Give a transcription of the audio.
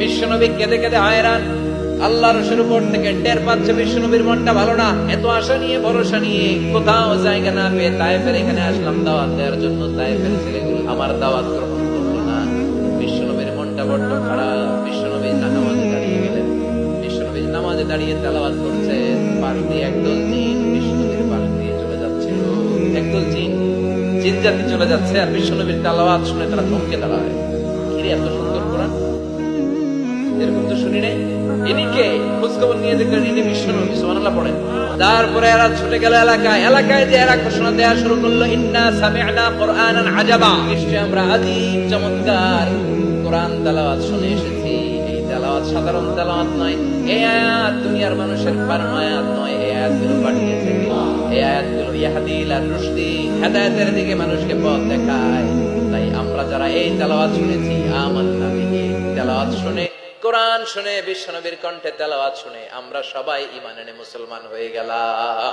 বিশ্বনবী কেঁদে কেঁদে হয়রান। আল্লাহ রসুর উপর থেকে টের পাচ্ছে বিশ্বনবীর মনটা ভালো না। এত আশা নিয়ে, ভরসা নিয়ে কোথাও জায়গা না পেয়ে তাইফের এখানে আসলাম, দাওয়াত দেওয়ার জন্য তাইফের ছেলেগুলো আমার দাওয়াত গ্রহণ করল না। বিশ্বনবীর মনটা বড্ড খারাপ। বিশ্বনবী নামাজে দাঁড়িয়ে গেলেন। বিশ্বনবী নামাজে দাঁড়িয়ে তেলাওয়াত করছে। একদল জিন বিশ্বনবীর চলে যাচ্ছিল। একদল জিন জিন জাতি চলে যাচ্ছে আর বিশ্বনবীর তেলাওয়াত শুনে তারা থমকে দাঁড়ায় কিরে এত সুন্দর তো শুনি নাই ইনি কে খোঁজখবর নিয়ে দেখলেন ইনি বিশ্বনবী সুবহানাল্লাহ পড়েন। তারপরে এরা ছুটে গেল এলাকায়। এলাকায় যে এরা ঘোষণা দেওয়া শুরু করল, ইন্না সামি'না কুরআনান আজাবা। নিশ্চয় আমরা আজীব চমৎকার কোরআন তেলাওয়াত শুনে এসেছি। এই তেলাওয়াত সাধারণ তেলাওয়াত নয় এই আয়াত দুনিয়ার মানুষের ফারমায়াত নয় এই আয়াতগুলো পাঠিয়েছে? এই আয়াতগুলো ইয়াহদিল আর রুশদি হেদায়েতের দিকে মানুষকে পথ দেখায়। তাই আমরা যারা এই তেলাওয়াত শুনেছি, আমান্না বিহি তেলাওয়াত শুনে কোরআন শুনে বিশ্বনবীর কণ্ঠে তেলাওয়াত শুনে আমরা সবাই ইমান এনে মুসলমান হয়ে গেলাম।